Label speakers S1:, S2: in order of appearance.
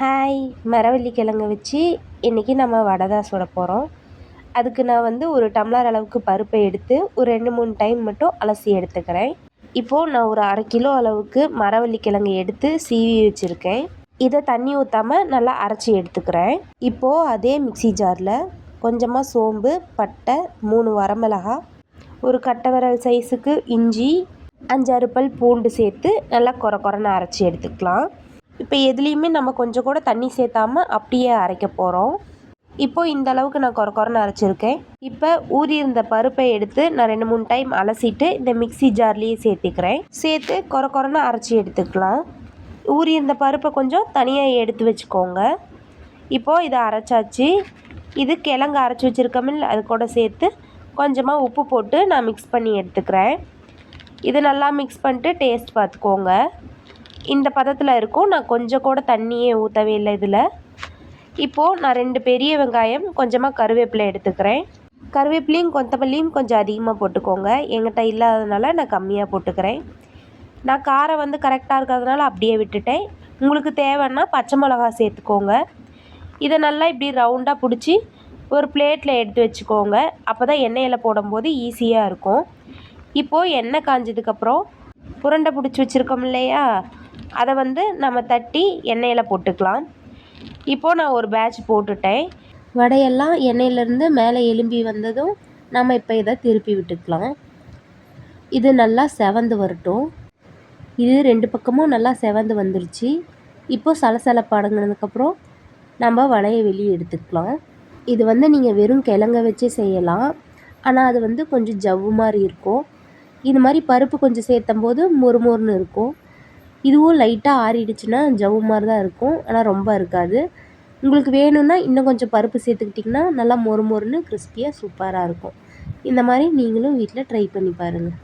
S1: Hi மரவள்ளி கிழங்க வச்சு இன்றைக்கி நம்ம வடை தான் சுட போகிறோம் அதுக்கு நான் வந்து ஒரு டம்ளர் அளவுக்கு பருப்பை எடுத்து ஒரு ரெண்டு மூணு டைம் மட்டும் அலசி எடுத்துக்கிறேன். இப்போது நான் ஒரு அரை கிலோ அளவுக்கு மரவள்ளி கிழங்கு எடுத்து சீவி வச்சுருக்கேன். இதை தண்ணி ஊற்றாமல் நல்லா அரைச்சி எடுத்துக்கிறேன். இப்போது அதே மிக்சி ஜாரில் கொஞ்சமாக சோம்பு பட்டை மூணு வரமிளகா ஒரு கட்டை விரல் சைஸுக்கு இஞ்சி அஞ்சாறு பல் பூண்டு சேர்த்து நல்லா குறை குறைன்னு அரைச்சி எடுத்துக்கலாம். இப்போ எதுலேயுமே நம்ம கொஞ்சம் கூட தண்ணி சேர்த்தாமல் அப்படியே அரைக்க போகிறோம் இப்போது இந்த அளவுக்கு நான் குறை குறைன்னு அரைச்சிருக்கேன். இப்போ ஊறி இருந்த பருப்பை எடுத்து நான் ரெண்டு மூணு டைம் அலசிட்டு இந்த மிக்சி ஜார்லேயே சேர்த்துக்கிறேன். சேர்த்து குறை குறைன்னு அரைச்சி எடுத்துக்கலாம். ஊறி இருந்த பருப்பை கொஞ்சம் தனியாக எடுத்து வச்சுக்கோங்க. இப்போது இதை அரைச்சாச்சு. இது கிழங்கு அரைச்சி வச்சுருக்கமில்ல அது கூட சேர்த்து கொஞ்சமாக உப்பு போட்டு நான் மிக்ஸ் பண்ணி எடுத்துக்கிறேன். இது நல்லா மிக்ஸ் பண்ணிட்டு டேஸ்ட் பார்த்துக்கோங்க. இந்த பதத்தில் இருக்கும். நான் கொஞ்சம் கூட தண்ணியே ஊற்றவே இல்லை இதில். இப்போது நான் ரெண்டு பெரிய வெங்காயம் கொஞ்சமாக கருவேப்பிலை எடுத்துக்கிறேன். கருவேப்பிலையும் கொத்தமல்லியும் கொஞ்சம் அதிகமாக போட்டுக்கோங்க. எங்கிட்ட இல்லாததுனால நான் கம்மியாக போட்டுக்கிறேன். நான் காரம் வந்து கரெக்டாக இருக்கிறதுனால அப்படியே விட்டுட்டேன். உங்களுக்கு தேவைன்னா பச்சை மிளகா சேர்த்துக்கோங்க. இதை நல்லா இப்படி ரவுண்டாக பிடிச்சி ஒரு பிளேட்டில் எடுத்து வச்சுக்கோங்க. அப்போ தான் எண்ணெயில் போடும்போது ஈஸியாக இருக்கும். இப்போது எண்ணெய் காஞ்சதுக்கப்புறம் புரண்டை பிடிச்சி வச்சுருக்கோம் இல்லையா? அதை வந்து நம்ம தட்டி எண்ணெயில் போட்டுக்கலாம். இப்போது நான் ஒரு பேட்ச் போட்டுட்டேன். வடையெல்லாம் எண்ணெயிலேருந்து மேலே எலும்பி வந்ததும் நம்ம இப்போ இதை திருப்பி விட்டுக்கலாம். இது நல்லா செவந்து வரட்டும். இது ரெண்டு பக்கமும் நல்லா செவந்து வந்துருச்சு. இப்போது சலசலப்பு அடங்கினதுக்கப்புறம் நம்ம வடையை வெளியே எடுத்துக்கலாம். இது வந்து நீங்கள் வெறும் கிழங்க வச்சே செய்யலாம். ஆனால் அது வந்து கொஞ்சம் ஜவ்வு மாதிரி இருக்கும். இது மாதிரி பருப்பு கொஞ்சம் சேர்த்தம் போது மொறு மொறுன்னு இருக்கும். இதுவும் லைட்டாக ஆறிடுச்சுன்னா ஜவ்வு மாதிரி தான் இருக்கும். ஆனால் ரொம்ப இருக்காது. உங்களுக்கு வேணும்னா இன்னும் கொஞ்சம் பருப்பு சேர்த்துக்கிட்டிங்கன்னா நல்லா மொறு மொறுன்னு கிறிஸ்பியாக சூப்பராக இருக்கும். இந்த மாதிரி நீங்களும் வீட்டில் ட்ரை பண்ணி பாருங்கள்